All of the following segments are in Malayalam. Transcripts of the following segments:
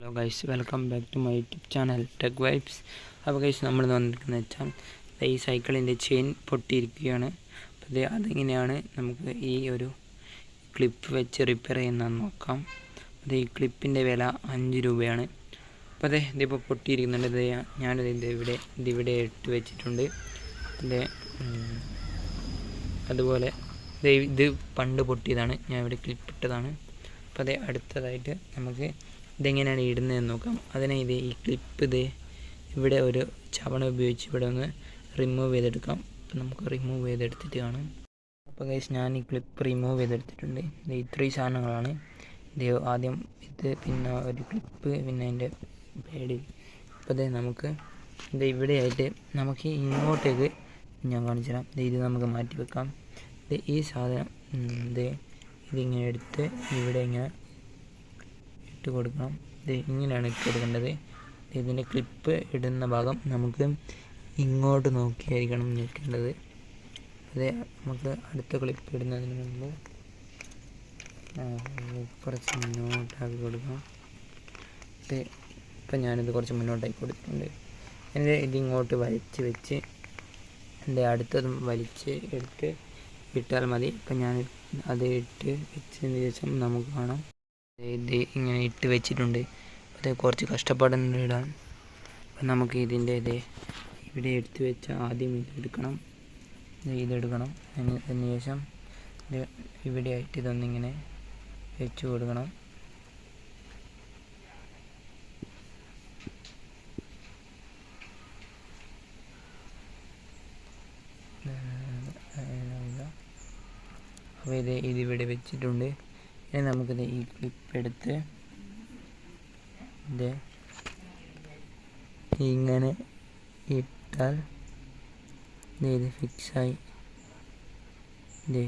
Hello guys welcome back to my YouTube channel tech vibes അപ്പോൾ ഗൈസ് നമ്മൾ വന്നിരിക്കുന്നത് വെച്ചാൽ ഈ സൈക്കിളിന്റെ ചെയിൻ പൊട്ടിയിരിക്കുകയാണ്. അപ്പോൾ അതെങ്ങനെയാണ് നമുക്ക് ഈ ഒരു ക്ലിപ്പ് വെച്ച് റിപ്പയർ ചെയ്യുന്നതെന്ന് നോക്കാം. അത് ഈ ക്ലിപ്പിന്റെ വില അഞ്ച് രൂപയാണ്. അപ്പോൾ അതെ ഇതിപ്പോൾ പൊട്ടിയിരിക്കുന്നുണ്ട്. ഇത് ഞാനിത് ഇത് ഇവിടെ ഇതിവിടെ ഇട്ട് വെച്ചിട്ടുണ്ട്. അതെ അതുപോലെ ഇത് പണ്ട് പൊട്ടിയതാണ്. ഞാൻ ഇവിടെ ക്ലിപ്പ് ഇട്ടതാണ്. അപ്പോൾ അതെ അടുത്തതായിട്ട് നമുക്ക് ഇതെങ്ങനെയാണ് ഇടുന്നതെന്ന് നോക്കാം. അതിനെ ഇത് ഈ ക്ലിപ്പ് ഇത് ഇവിടെ ഒരു ചവണ ഉപയോഗിച്ച് ഇവിടെ ഒന്ന് റിമൂവ് ചെയ്തെടുക്കാം. അപ്പം നമുക്ക് റിമൂവ് ചെയ്തെടുത്തിട്ട് കാണാം. അപ്പോൾ ഗൈസ് ഞാൻ ഈ ക്ലിപ്പ് റിമൂവ് ചെയ്തെടുത്തിട്ടുണ്ട്. ഇത് ഇത്രയും സാധനങ്ങളാണ്. ഇത് ആദ്യം ഇത് പിന്നെ ഒരു ക്ലിപ്പ് പിന്നെ അതിന്റെ പേടി അപ്പോൾ ഇത് നമുക്ക് ഇത് ഇവിടെയായിട്ട് നമുക്ക് ഇങ്ങോട്ടേക്ക് ഞാൻ കാണിച്ചു തരാം. ഇത് നമുക്ക് മാറ്റി വെക്കാം. ഇത് ഈ സാധനം ഇത് ഇതിങ്ങനെ എടുത്ത് ഇവിടെ ഇങ്ങനെ ഇട്ട് കൊടുക്കണം. ഇത് ഇങ്ങനെയാണ് ഇട്ട് കൊടുക്കേണ്ടത്. ഇതിന്റെ ക്ലിപ്പ് ഇടുന്ന ഭാഗം നമുക്ക് ഇങ്ങോട്ട് നോക്കിയായിരിക്കണം നിൽക്കേണ്ടത്. അത് നമുക്ക് അടുത്ത ക്ലിപ്പ് ഇടുന്നതിന് മുമ്പ് കുറച്ച് മുന്നോട്ടാക്കി കൊടുക്കാം ഇത് ഇപ്പം ഞാനിത് കുറച്ച് മുന്നോട്ടാക്കി കൊടുത്തിട്ടുണ്ട്. എന്റെ ഇതിങ്ങോട്ട് വലിച്ച് വെച്ച് എന്റെ അടുത്തതും വലിച്ച് എടുത്ത് ഇട്ടാൽ മതി. ഇപ്പം ഞാൻ അത് ഇട്ട് വെച്ചതിന് ശേഷം നമുക്ക് കാണാം. ഇത് ഇങ്ങനെ ഇട്ട് വെച്ചിട്ടുണ്ട്. അത് കുറച്ച് കഷ്ടപ്പാടുണ്ട് ഇടാൻ. അപ്പം നമുക്ക് ഇതിന്റെ ഇത് ഇവിടെ എടുത്ത് വെച്ച ആദ്യം ഇതെടുക്കണം ഇത് ഇതെടുക്കണം. അതിന് ശേഷം ഇവിടെ ആയിട്ട് ഇതൊന്നിങ്ങനെ വെച്ച് കൊടുക്കണം. അപ്പോൾ ഇത് ഇതിവിടെ വെച്ചിട്ടുണ്ട്. ഇനി നമുക്ക് ഈ ക്ലിപ്പ് എടുത്ത് ഇത് ഇങ്ങനെ ഇട്ടാൽ ഇത് ഫിക്സായി ദേ.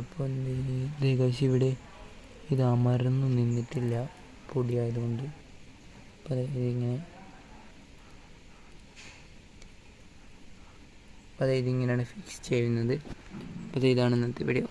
അപ്പോൾ കശി ഇവിടെ ഇത് അമർന്നു നിന്നിട്ടില്ല. പൊടിയായതുകൊണ്ട്. അപ്പോൾ ഇതിങ്ങനെ അപ്പോൾ ഇതിങ്ങനെയാണ് ഫിക്സ് ചെയ്യുന്നത്. അപ്പോൾ ഇതാണ് ഇന്നത്തെ വീഡിയോ